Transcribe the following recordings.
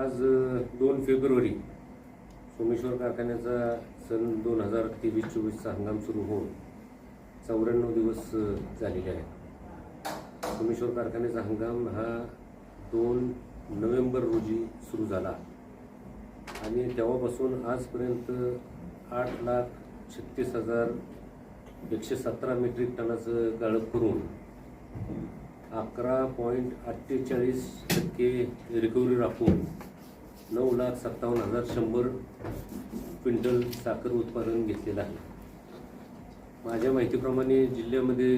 आज दोन फेब्रुवारी सोमेश्वर कारखान्याचा सन दोन हजार तेवीस चोवीसचा हंगाम सुरू होऊन चौऱ्याण्णव दिवस झालेले आहेत. सोमेश्वर कारखान्याचा हंगाम हा दोन नोव्हेंबर रोजी सुरू झाला. आणि तेव्हापासून आजपर्यंत आठ लाख छत्तीस हजार एकशे सतरा मेट्रिक टनाचं गाळप करून अकरा पॉईंट अठ्ठेचाळीस टक्के रिकव्हरी राखून नऊ लाख सत्तावन्न हजार शंभर क्विंटल साखर उत्पादन घेतलेलं आहे. माझ्या माहितीप्रमाणे जिल्ह्यामध्ये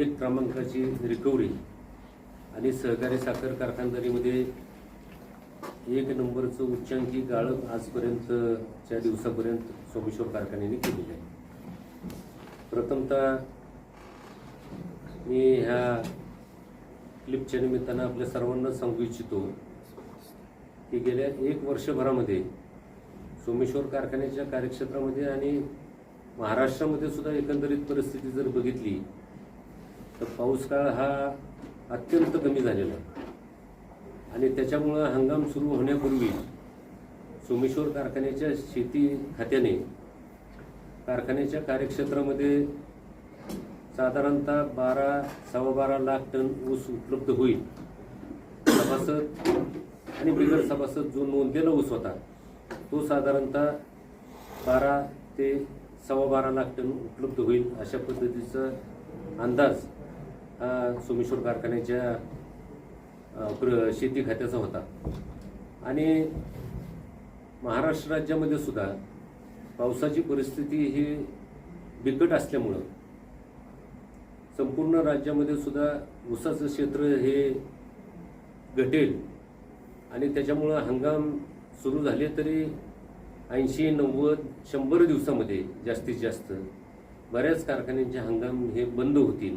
एक क्रमांकाची रिकव्हरी आणि सहकारी साखर कारखानदारीमध्ये एक नंबरचं उच्चांकी गाळप आजपर्यंतच्या दिवसापर्यंत सोमेश्वर कारखान्याने केलेलं आहे. प्रथमतः मी ह्या क्लिपच्या निमित्तानं आपल्या सर्वांना सांगू इच्छितो की गेल्या एक वर्षभरामध्ये सोमेश्वर कारखान्याच्या कार्यक्षेत्रामध्ये आणि महाराष्ट्रामध्ये सुद्धा एकंदरीत परिस्थिती जर बघितली तर पाऊस काळ हा अत्यंत कमी झालेला आणि त्याच्यामुळं हंगाम सुरू होण्यापूर्वी सोमेश्वर कारखान्याच्या शेती खात्याने कारखान्याच्या कार्यक्षेत्रामध्ये साधारणतः बारा सव्वा बारा लाख टन ऊस उपलब्ध होईल. सभासद आणि बिगर सभासद जो नोंदलेला ऊस होता तो साधारणतः बारा ते सव्वा बारा लाख टन उपलब्ध होईल अशा पद्धतीचा अंदाज हा सोमेश्वर कारखान्याच्या प्र शेती खात्याचा होता. आणि महाराष्ट्र राज्यामध्ये सुद्धा पावसाची परिस्थिती ही बिकट असल्यामुळं संपूर्ण राज्यामध्ये सुद्धा ऊसाचं क्षेत्र हे घटेल. आणि त्याच्यामुळं हंगाम सुरू झाले तरी ऐंशी नव्वद शंभर दिवसामध्ये जास्तीत जास्त बऱ्याच कारखान्यांचे हंगाम हे बंद होतील.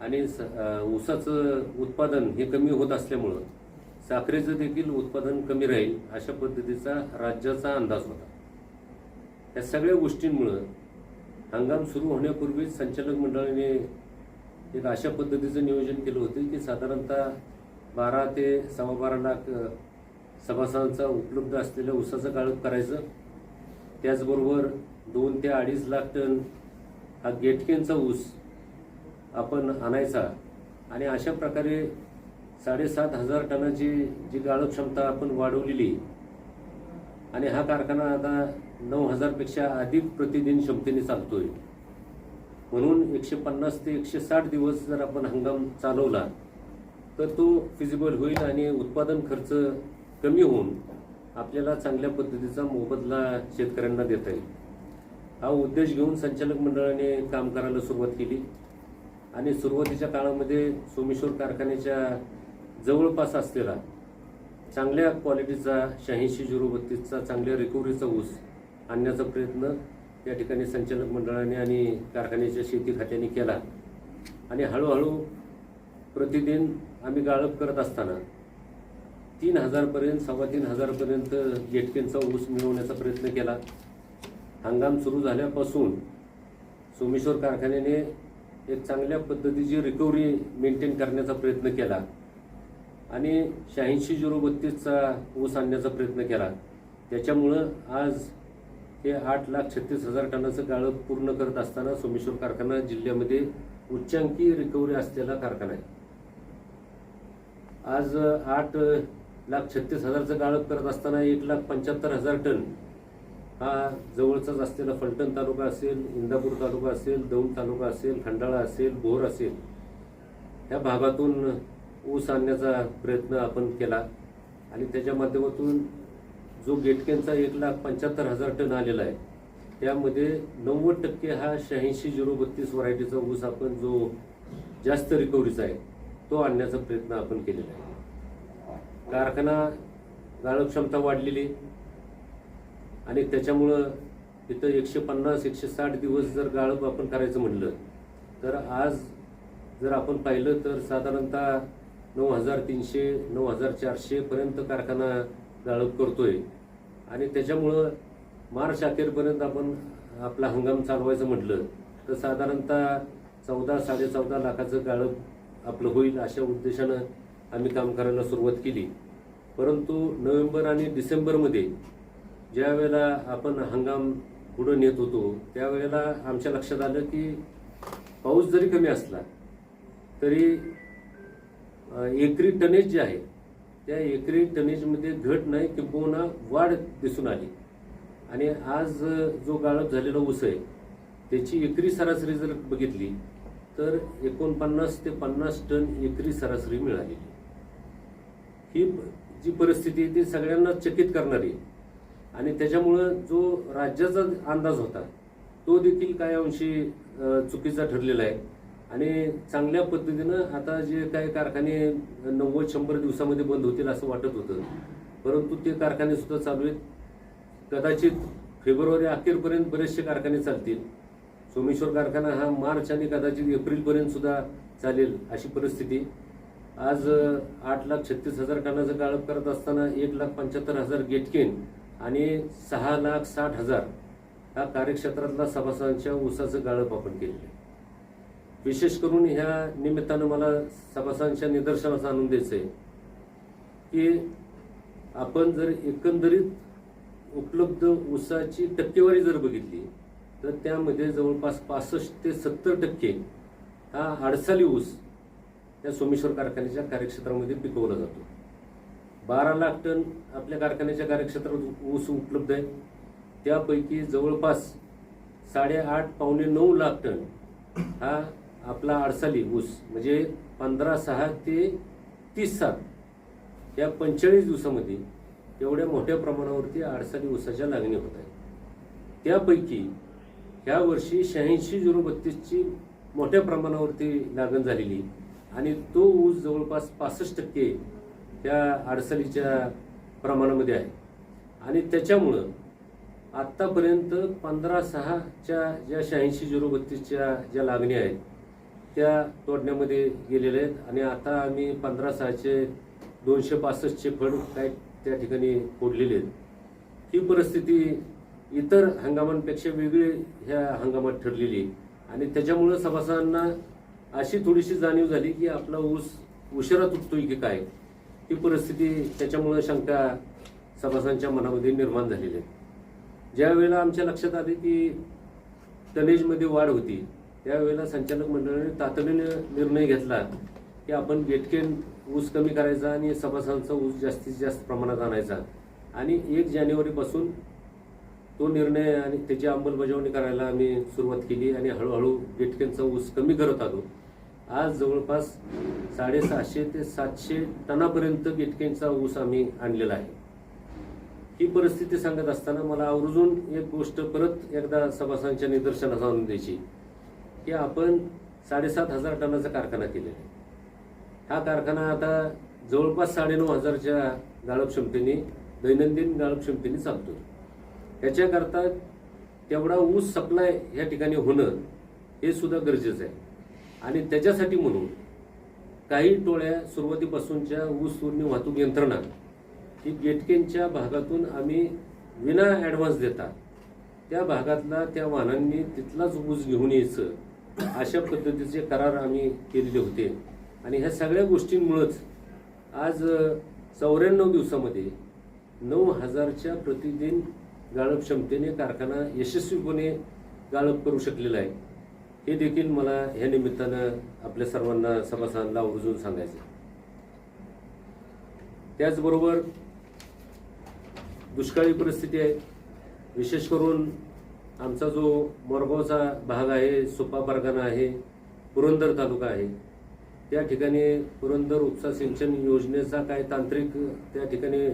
आणि स- ऊसाचं उत्पादन हे कमी होत असल्यामुळं साखरेचं देखील उत्पादन कमी राहील अशा पद्धतीचा राज्याचा अंदाज होता. या सगळ्या गोष्टींमुळं हंगाम सुरू होण्यापूर्वीच संचालक मंडळाने एक अशा पद्धतीचं नियोजन केलं होतं की साधारणतः बारा ते सव्वा बारा लाख सभासदांचा उपलब्ध असलेल्या ऊसाचं गाळप करायचं. त्याचबरोबर दोन ते अडीच लाख टन हा गेटकेनचा ऊस आपण आणायचा आणि अशा प्रकारे साडेसात हजार टनाची जी गाळप क्षमता आपण वाढवलेली आणि हा कारखाना आता नऊ हजारपेक्षा अधिक प्रतिदिन क्षमतेने चालतोय. म्हणून एकशे पन्नास ते एकशे साठ दिवस जर आपण हंगाम चालवला तर तो फिजिबल होईल आणि उत्पादन खर्च कमी होऊन आपल्याला चांगल्या पद्धतीचा मोबदला शेतकऱ्यांना देता येईल. हा उद्देश घेऊन संचालक मंडळाने काम करायला सुरुवात केली. आणि सुरुवातीच्या काळामध्ये सोमेश्वर कारखान्याच्या जवळपास असलेला चांगल्या क्वालिटीचा शहाऐंशी झिरो बत्तीसचा चांगल्या रिकव्हरीचा ऊस आणण्याचा प्रयत्न या ठिकाणी संचालक मंडळाने आणि कारखान्याच्या शेती खात्याने केला. आणि हळूहळू प्रतिदिन आम्ही गाळप करत असताना तीन हजारपर्यंत सव्वा तीन हजारपर्यंत गेटकेनचा ऊस मिळवण्याचा प्रयत्न केला. हंगाम सुरू झाल्यापासून सोमेश्वर कारखान्याने एक चांगल्या पद्धतीची रिकव्हरी मेंटेन करण्याचा प्रयत्न केला आणि शहाऐंशी झिरो बत्तीसचा ऊस आणण्याचा प्रयत्न केला. त्याच्यामुळं आज हे आठ लाख छत्तीस हजार टनाचं गाळप पूर्ण करत असताना सोमेश्वर कारखाना जिल्ह्यामध्ये उच्चांकी रिकव्हरी असलेला कारखाना आहे. आज आठ लाख छत्तीस हजारचं गाळप करत असताना एक लाख पंच्याहत्तर हजार टन हा जवळचाच असलेला फलटण तालुका असेल इंदापूर तालुका असेल दौंड तालुका असेल खंडाळा असेल भोर असेल ह्या भागातून ऊस आणण्याचा प्रयत्न आपण केला. आणि त्याच्या माध्यमातून जो गेटकेनचा एक लाख पंच्याहत्तर हजार टन आलेला आहे त्यामध्ये नव्वद टक्के हा शहाऐंशी झिरो बत्तीस व्हरायटीचा ऊस आपण जो जास्त रिकव्हरीचा आहे तो आणण्याचा प्रयत्न आपण केलेला आहे. कारखाना गाळप क्षमता वाढलेली आणि त्याच्यामुळं इथं एकशे पन्नास एकशे साठ दिवस जर गाळप आपण करायचं म्हटलं तर आज जर आपण पाहिलं तर साधारणतः नऊ हजार तीनशे नऊ हजार चारशेपर्यंत कारखाना गाळप करतोय. आणि त्याच्यामुळं मार्च अखेरपर्यंत आपण आपला हंगाम चालवायचं म्हटलं तर साधारणतः चौदा साडेचौदा लाखाचं गाळप आपलं होईल अशा उद्देशानं आम्ही काम करायला सुरुवात केली. परंतु नोव्हेंबर आणि डिसेंबरमध्ये ज्या वेळेला आपण हंगाम पुढं नेत होतो त्यावेळेला आमच्या लक्षात आलं की पाऊस जरी कमी असला तरी एकरी टनेज जे आहे त्या एकरी टनेजमध्ये घट नाही किंबहुना वाढ दिसून आली. आणि आज जो गाळप झालेला ऊस आहे त्याची एकरी सरासरी जर बघितली तर एकोणपन्नास ते पन्नास टन एकरी सरासरी मिळालेली ही जी परिस्थिती आहे ती सगळ्यांना चकित करणारी आणि त्याच्यामुळं जो राज्याचा अंदाज होता तो देखील काय अंशी चुकीचा ठरलेला आहे. आणि चांगल्या पद्धतीनं आता जे काही कारखाने नव्वद शंभर दिवसामध्ये बंद होतील असं वाटत होतं. परंतु ते कारखाने सुद्धा चालू आहेत. कदाचित फेब्रुवारी अखेरपर्यंत बरेचसे कारखाने चालतील. सोमेश्वर कारखाना हा मार्च आणि कदाचित एप्रिलपर्यंत सुद्धा चालेल अशी परिस्थिती. आज आठ लाख छत्तीस हजार टनाचं गाळप करत असताना एक लाख पंच्याहत्तर हजार गेटकेन आणि सहा लाख साठ हजार हा कार्यक्षेत्रातला सभासदांच्या ऊसाचं गाळप आपण केलेलं आहे. विशेष करून ह्या निमित्तानं मला सभासदांच्या निदर्शनास आणून द्यायचं आहे की आपण जर एकंदरीत उपलब्ध ऊसाची टक्केवारी जर बघितली तर त्यामध्ये जवळपास पासष्ट ते सत्तर टक्के हा आडसाली ऊस त्या सोमेश्वर कारखान्याच्या कार्यक्षेत्रामध्ये पिकवला जातो. बारा लाख टन आपल्या कारखान्याच्या कार्यक्षेत्रात ऊस उपलब्ध आहे. त्यापैकी जवळपास साडेआठ पावणे नऊ लाख टन हा आपला आडसाली ऊस म्हणजे पंधरा सहा ते तीस सात या पंचेचाळीस दिवसामध्ये एवढ्या मोठ्या प्रमाणावरती आडसाली ऊसाच्या लागणी होत आहे. त्यापैकी ह्या वर्षी शहाऐंशी झिरो बत्तीसची मोठ्या प्रमाणावरती लागण झालेली आणि तो ऊस जवळपास पासष्ट टक्के त्या अडचणीच्या प्रमाणामध्ये आहे. आणि त्याच्यामुळं आत्तापर्यंत पंधरा सहाच्या ज्या शहाऐंशी झिरो बत्तीसच्या ज्या लागणी आहेत त्या तोडण्यामध्ये गेलेल्या आहेत. आणि आता आम्ही पंधरा सहाचे दोनशे पासष्टचे फळ काय त्या ठिकाणी फोडलेले आहेत. ही परिस्थिती इतर हंगामांपेक्षा वेगळी ह्या हंगामात ठरलेली आहे. आणि त्याच्यामुळं सभासदांना अशी थोडीशी जाणीव झाली की आपला ऊस उशिरा तुटतोय की काय ही परिस्थिती त्याच्यामुळं शंका सभासदांच्या मनामध्ये निर्माण झालेली आहे ज्यावेळेला आमच्या लक्षात आले की टनेजमध्ये वाढ होती त्यावेळेला संचालक मंडळाने तातडीने निर्णय घेतला की आपण गेटकेन ऊस कमी करायचा आणि सभासदांचा ऊस जास्तीत जास्त प्रमाणात आणायचा आणि एक जानेवारीपासून तो निर्णय आणि त्याची अंमलबजावणी करायला आम्ही सुरुवात केली आणि हळूहळू गेटकेनचा ऊस कमी करत आलो. आज जवळपास साडेसहाशे ते सातशे टनापर्यंत गेटकेनचा ऊस आम्ही आणलेला आहे. ही परिस्थिती सांगत असताना मला आवर्जून एक गोष्ट परत एकदा सभासदांच्या निदर्शनास आणून द्यायची की आपण साडेसात हजार टनाचा कारखाना केलेला आहे. हा कारखाना आता जवळपास साडेनऊ हजारच्या गाळप क्षमतेने दैनंदिन गाळप क्षमतेने चालतो ह्याच्याकरता तेवढा ऊस सप्लाय या ठिकाणी होणं हे सुद्धा गरजेचं आहे. आणि त्याच्यासाठी म्हणून काही टोळ्या सुरुवातीपासूनच्या ऊस तोडणी वाहतूक यंत्रणा ही गेटकेनच्या भागातून आम्ही विना ॲडव्हान्स देता त्या भागातला त्या वाहनांनी तिथलाच ऊस घेऊन यायचं अशा पद्धतीचे करार आम्ही केलेले होते. आणि ह्या सगळ्या गोष्टींमुळंच आज चौऱ्याण्णव दिवसामध्ये नऊ हजारच्या प्रतिदिन गाळप क्षमतेने कारखाना यशस्वीपणे गाळप करू शकलेला आहे. हे देखील मला ह्या निमित्तानं आपल्या सर्वांना सभासदांना आवर्जून सांगायचं त्याचबरोबर दुष्काळी परिस्थिती आहे. विशेष करून आमचा जो मोरगावचा भाग आहे सोपा परगाना आहे पुरंदर तालुका आहे त्या ठिकाणी पुरंदर उपसा सिंचन योजनेचा काय तांत्रिक त्या ठिकाणी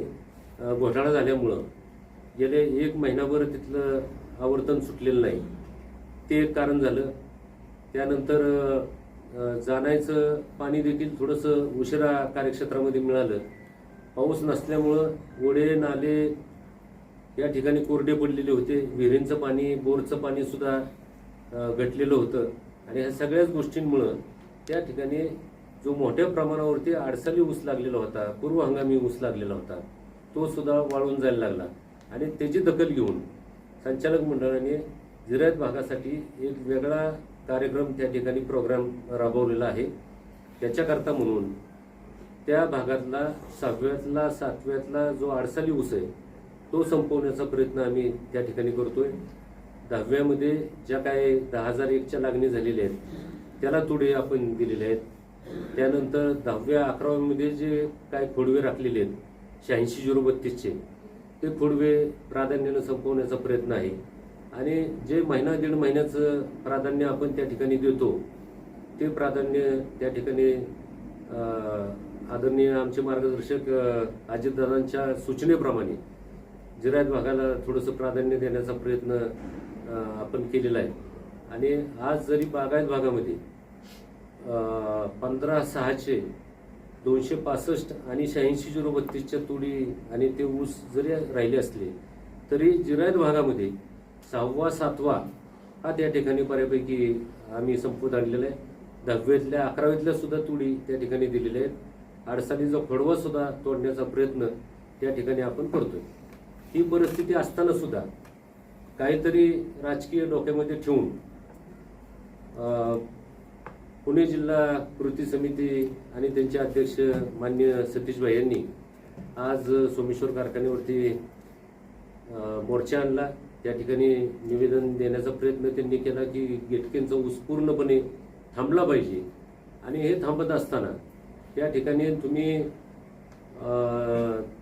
घोटाळा झाल्यामुळं गेले एक महिनाभर तिथलं आवर्तन सुटलेलं नाही. ते एक कारण झालं. त्यानंतर जाण्याचं पाणी देखील थोडंसं उशिरा कार्यक्षेत्रामध्ये मिळालं. पाऊस नसल्यामुळं ओढे नाले या ठिकाणी कोरडे पडलेले होते. विहिरींचं पाणी बोरचं पाणीसुद्धा घटलेलं होतं. आणि ह्या सगळ्याच गोष्टींमुळं त्या ठिकाणी जो मोठ्या प्रमाणावरती आडसाली ऊस लागलेला होता पूर्व हंगामी ऊस लागलेला होता तो सुद्धा वाळून जायला लागला. आणि त्याची दखल घेऊन संचालक मंडळाने जिरायत भागासाठी एक वेगळा कार्यक्रम त्या ठिकाणी प्रोग्राम राबवलेला आहे. त्याच्याकरता म्हणून त्या भागातला सहाव्यातला सातव्यातला जो आडसाली ऊस आहे तो संपवण्याचा प्रयत्न आम्ही त्या ठिकाणी करतोय. दहाव्यामध्ये ज्या काय दहा हजार एकच्या लागणी झालेल्या आहेत त्याला तुडे आपण दिलेले आहेत. त्यानंतर दहाव्या अकराव्यामध्ये जे काय खोडवे राखलेले आहेत शहाऐंशी झिरो बत्तीसचे ते खोडवे प्राधान्यानं संपवण्याचा प्रयत्न आहे. आणि जे महिना दीड महिन्याचं प्राधान्य आपण त्या ठिकाणी देतो ते प्राधान्य त्या ठिकाणी आदरणीय आमचे मार्गदर्शक अजितदादांच्या सूचनेप्रमाणे जिरायत भागाला थोडंसं प्राधान्य देण्याचा प्रयत्न आपण केलेला आहे. आणि आज जरी बागायत भागामध्ये पंधरा सहाशे दोनशे पासष्ट आणि शहाऐंशी झिरो बत्तीसच्या तुडी आणि ते ऊस जरी राहिले असले तरी जिरायत भागामध्ये सहावा सातवा हा त्या ठिकाणी बऱ्यापैकी आम्ही संपवत आणलेला आहे. दहावीतल्या अकरावीतल्या सुद्धा तुडी त्या ठिकाणी दिलेल्या आहेत. अडसालीचा फडवा सुद्धा तोडण्याचा प्रयत्न त्या ठिकाणी आपण करतोय. ही परिस्थिती असताना सुद्धा काहीतरी राजकीय डोक्यामध्ये ठेवून पुणे जिल्हा कृती समिती आणि त्यांचे अध्यक्ष मान्य सतीशभाई यांनी आज सोमेश्वर कारखान्यावरती मोर्चा आणला. त्या ठिकाणी निवेदन देण्याचा प्रयत्न त्यांनी केला की गेटकेंचा ऊस पूर्णपणे थांबला पाहिजे. आणि हे थांबत असताना त्या ठिकाणी तुम्ही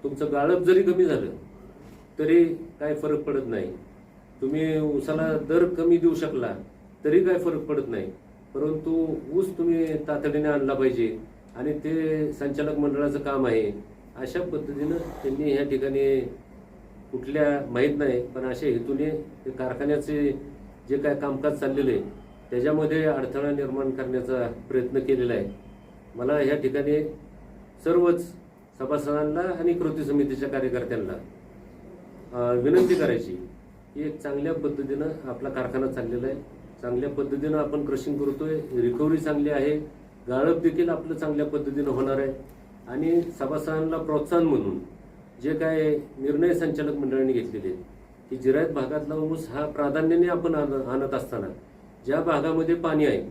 तुमचं गाळप जरी कमी झालं तरी काय फरक पडत नाही. तुम्ही ऊसाला दर कमी देऊ शकला तरी काय फरक पडत नाही. परंतु ऊस तुम्ही तातडीने आणला पाहिजे आणि ते संचालक मंडळाचं काम आहे अशा पद्धतीनं त्यांनी ह्या ठिकाणी कुठल्या माहीत नाही पण अशा हेतूने ते कारखान्याचे जे काय कामकाज चाललेलं आहे त्याच्यामध्ये अडथळा निर्माण करण्याचा प्रयत्न केलेला आहे. मला ह्या ठिकाणी सर्वच सभासदांना आणि कृती समितीच्या कार्यकर्त्यांना विनंती करायची की एक चांगल्या पद्धतीनं आपला कारखाना चाललेला आहे. चांगल्या पद्धतीनं आपण क्रशिंग करतोय. रिकव्हरी चांगली आहे. गाळप देखील आपलं चांगल्या पद्धतीनं होणार आहे. आणि सभासदांना प्रोत्साहन म्हणून जे काय निर्णय संचालक मंडळाने घेतलेले आहेत की जिरायत भागातला ऊस हा प्राधान्याने आपण आण- आणत असताना ज्या भागामध्ये पाणी आहे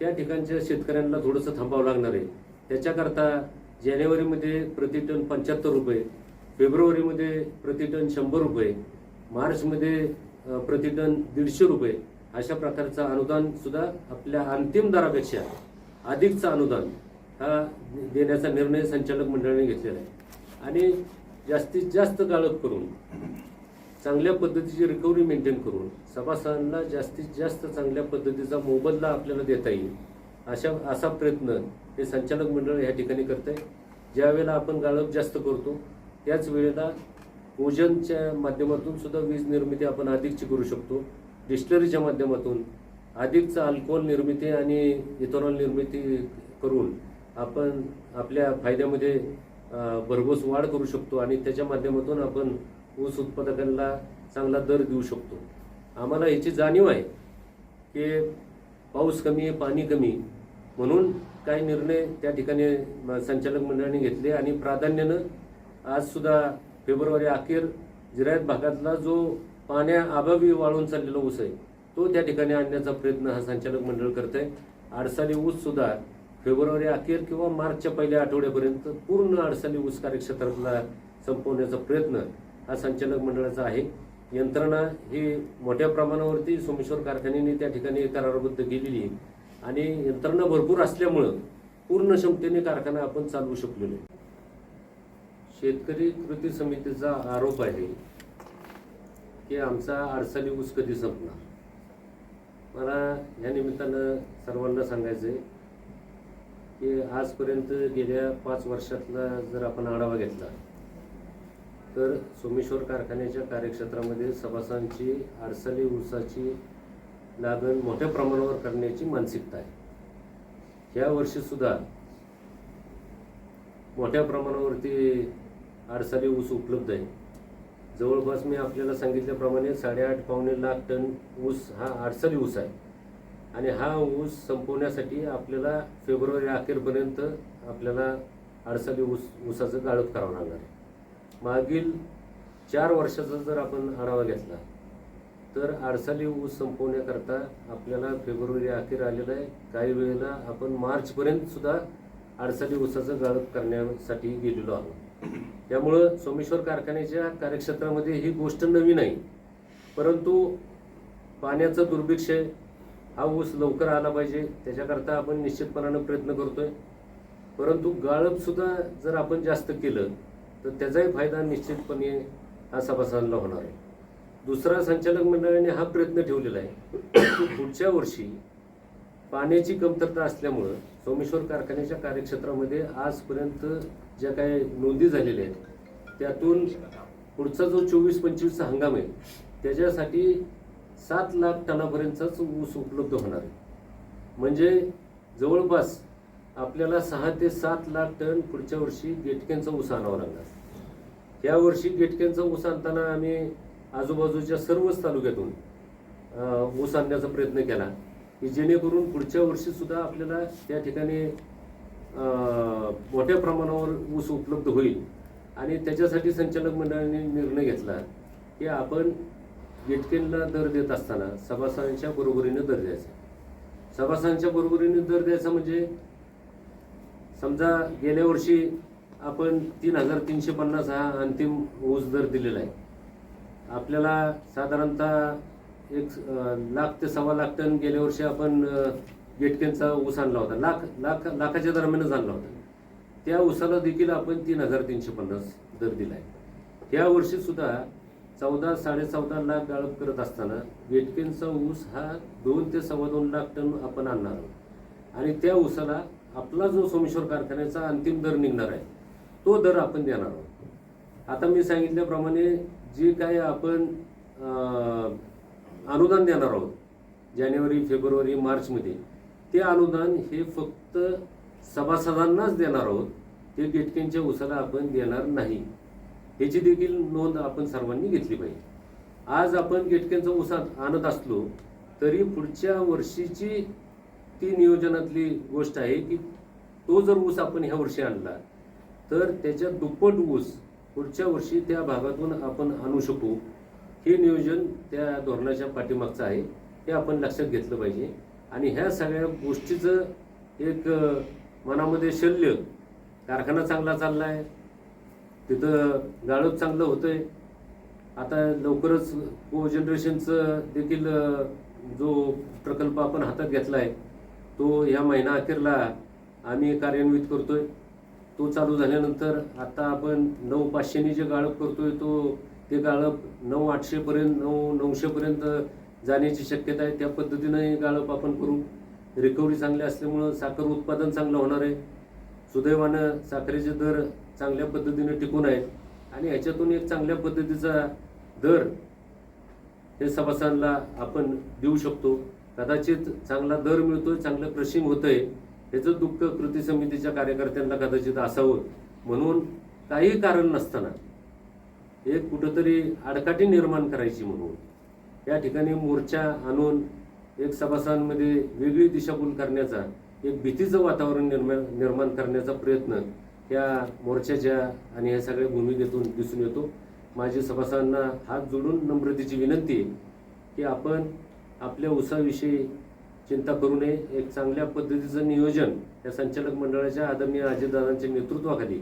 त्या ठिकाणच्या शेतकऱ्यांना थोडंसं थांबावं लागणार आहे. त्याच्याकरता जानेवारीमध्ये प्रतिटन पंच्याहत्तर रुपये फेब्रुवारीमध्ये प्रतिटन शंभर रुपये मार्चमध्ये प्रतिटन दीडशे रुपये अशा प्रकारचं अनुदान सुद्धा आपल्या अंतिम दरापेक्षा अधिकचं अनुदान हा देण्याचा निर्णय संचालक मंडळाने घेतलेला आहे. आणि जास्तीत जास्त गाळप करून चांगल्या पद्धतीची रिकव्हरी मेंटेन करून सभासदांना जास्तीत जास्त चांगल्या पद्धतीचा मोबदला आपल्याला देता येईल अशा असा प्रयत्न हे संचालक मंडळ या ठिकाणी करत आहे. ज्या वेळेला आपण गाळप जास्त करतो त्याच वेळेला ओजनच्या माध्यमातून सुद्धा वीज निर्मिती आपण अधिकची करू शकतो. डिस्टलरीच्या माध्यमातून अधिकचं अल्कोहोल निर्मिती आणि इथेनॉल निर्मिती करून आपण आपल्या फायद्यामध्ये भरघोस वाढ करू शकतो आणि त्याच्या माध्यमातून आपण ऊस उत्पादकांना चांगला दर देऊ शकतो. आम्हाला याची जाणीव आहे की पाऊस कमी आहे पाणी कमी म्हणून काही निर्णय त्या ठिकाणी संचालक मंडळाने घेतले आणि प्राधान्यानं आजसुद्धा फेब्रुवारी अखेर जिरायत भागातला जो पाण्याअभावी वाळून चाललेला ऊस आहे. तो त्या ठिकाणी आणण्याचा प्रयत्न हा संचालक मंडळ करत. आहे आडसाली ऊस सुद्धा फेब्रुवारी अखेर किंवा मार्चच्या पहिल्या आठवड्यापर्यंत पूर्ण आडसाली ऊस कार्यक्षेत्रातला संपवण्याचा प्रयत्न हा संचालक मंडळाचा आहे. यंत्रणा ही मोठ्या प्रमाणावरती सोमेश्वर कारखान्याने त्या ठिकाणी करारबद्ध केलेली आहे. आणि यंत्रणा भरपूर असल्यामुळं पूर्ण क्षमतेने कारखाना आपण चालवू शकलेलो आहे. शेतकरी कृती समितीचा आरोप आहे की आमचा अडचणी ऊस कधी संपणार? मला या निमित्तानं सर्वांना सांगायचं आहे की आजपर्यंत गेल्या पाच वर्षातला जर आपण आढावा घेतला तर सोमेश्वर कारखान्याच्या कार्यक्षेत्रामध्ये सभासांची आडसाली ऊसाची लागण मोठ्या प्रमाणावर करण्याची मानसिकता आहे. या वर्षी सुद्धा मोठ्या प्रमाणावरती आडसाली ऊस उपलब्ध आहे. जवळपास मी आपल्याला सांगितल्याप्रमाणे साडेआठ पावणे लाख टन ऊस हा आडसाली ऊस आहे. आणि हा ऊस संपवण्यासाठी आपल्याला फेब्रुवारी अखेरपर्यंत आपल्याला आडसाली ऊस ऊसाचं गाळप करावं लागणार आहे. मागील चार वर्षाचा जर आपण आढावा घेतला तर आडसाली ऊस संपवण्याकरता आपल्याला फेब्रुवारी अखेर आलेला आहे. काही वेळेला आपण मार्चपर्यंत सुद्धा ऊसाचं गाळप करण्यासाठी गेलेलो आहोत. त्यामुळं सोमेश्वर कारखान्याच्या कार्यक्षेत्रामध्ये ही गोष्ट नवीन आहे परंतु पाण्याचं दुर्भिक्ष हा ऊस लवकर आला पाहिजे. त्याच्याकरता आपण निश्चितपणानं प्रयत्न करतोय. परंतु गाळपसुद्धा जर आपण जास्त केलं तर त्याचाही फायदा निश्चितपणे हा सभासदांना होणार आहे. दुसरा संचालक मंडळाने हा प्रयत्न ठेवलेला आहे. पुढच्या वर्षी पाण्याची कमतरता असल्यामुळं सोमेश्वर कारखान्याच्या कार्यक्षेत्रामध्ये आजपर्यंत ज्या काही नोंदी झालेल्या आहेत त्यातून पुढचा जो चोवीस पंचवीसचा हंगाम आहे त्याच्यासाठी सात लाख टनापर्यंतचाच ऊस उपलब्ध होणार आहे. म्हणजे जवळपास आपल्याला सहा ते सात लाख टन पुढच्या वर्षी गेटकेंचा ऊस आणावा लागणार. या वर्षी गेटकेंचा ऊस आणताना आम्ही आजूबाजूच्या सर्वच तालुक्यातून ऊस आणण्याचा प्रयत्न केला. की जेणेकरून पुढच्या वर्षी सुद्धा आपल्याला त्या ठिकाणी मोठ्या प्रमाणावर ऊस उपलब्ध होईल. आणि त्याच्यासाठी संचालक मंडळाने निर्णय घेतला की आपण गेटकेनला दर देत असताना सभासदांच्या बरोबरीने दर द्यायचा. सभासदांच्या बरोबरीने दर द्यायचा म्हणजे समजा गेल्या वर्षी आपण तीन हजार तीनशे पन्नास हा अंतिम ऊस दर दिलेला आहे. आपल्याला साधारणतः एक लाख ते सव्वा लाख टन गेल्या वर्षी आपण गेटकेनचा ऊस आणला होता. लाख लाख लाखाच्या दरम्यानच आणला होता. त्या ऊसाला देखील आपण तीन हजार तीनशे पन्नास दर दिला आहे या वर्षीसुद्धा चौदा साडेचौदा लाख गाळप करत असताना गेटकेनचा ऊस हा दोन ते सव्वा दोन लाख टन आपण आणणार आहोत. आणि त्या ऊसाला आपला जो सोमेश्वर कारखान्याचा अंतिम दर निघणार आहे तो दर आपण देणार आहोत. आता मी सांगितल्याप्रमाणे जे काय आपण अनुदान देणार आहोत. जानेवारी फेब्रुवारी मार्चमध्ये. ते अनुदान हे फक्त सभासदांनाच देणार आहोत. ते गेटकेंच्या उसाला आपण देणार नाही. ह्याची देखील नोंद आपण सर्वांनी घेतली पाहिजे. आज आपण गेटकेंचा उसात आणत असलो तरी पुढच्या वर्षीची ती नियोजनातली गोष्ट आहे की तो जर ऊस आपण ह्या वर्षी आणला तर त्याच्या दुप्पट ऊस पुढच्या वर्षी त्या भागातून आपण आणू शकू. हे नियोजन त्या धोरणाच्या पाठीमागचं आहे हे आपण लक्षात घेतलं पाहिजे. आणि ह्या सगळ्या गोष्टीचं एक मनामध्ये शल्य. कारखाना चांगला चालला आहे तिथं गाळप चांगलं होतं आहे आता लवकरच को जनरेशनचं देखील जो प्रकल्प आपण हातात घेतला आहे तो ह्या महिना अखेरला आम्ही कार्यान्वित करतोय. तो चालू झाल्यानंतर आता आपण नऊ पाचशेनी जे गाळप करतोय तो ते गाळप नऊ आठशेपर्यंत नऊ नऊशेपर्यंत जाण्याची शक्यता आहे. त्या पद्धतीनं हे गाळप आपण करू. रिकव्हरी चांगली असल्यामुळं साखर उत्पादन चांगलं होणार आहे. सुदैवानं साखरेचे दर चांगल्या पद्धतीने टिकून आहेत. आणि ह्याच्यातून एक चांगल्या पद्धतीचा दर हे सभासदांना आपण देऊ शकतो. कदाचित चांगला दर मिळतोय चांगलं क्रशिंग होतंय. ह्याचं दुःख कृती समितीच्या कार्यकर्त्यांना कदाचित असावं. म्हणून काही कारण नसताना एक कुठंतरी आडकाठी निर्माण करायची म्हणून. या ठिकाणी मोर्चा आणून एक सभासदांमध्ये वेगळी दिशाभूल करण्याचा एक भीतीचं वातावरण निर्माण निर्माण करण्याचा प्रयत्न या मोर्चाच्या आणि ह्या सगळ्या भूमिकेतून दिसून येतो. माझी सभासदांना हात जोडून नम्रतेची विनंती आहे की आपण आपल्या उसाविषयी चिंता करू नये. एक चांगल्या पद्धतीचं नियोजन या संचालक मंडळाच्या आदरणीय अजितदादांच्या नेतृत्वाखाली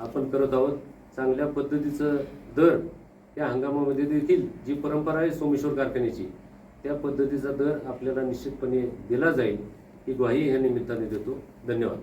आपण करत आहोत. चांगल्या पद्धतीचं दर या हंगामामध्ये देखील जी परंपरा आहे सोमेश्वर कारखान्याची त्या पद्धतीचा दर आपल्याला निश्चितपणे दिला जाईल ही ग्वाही ह्या निमित्ताने देतो. धन्यवाद.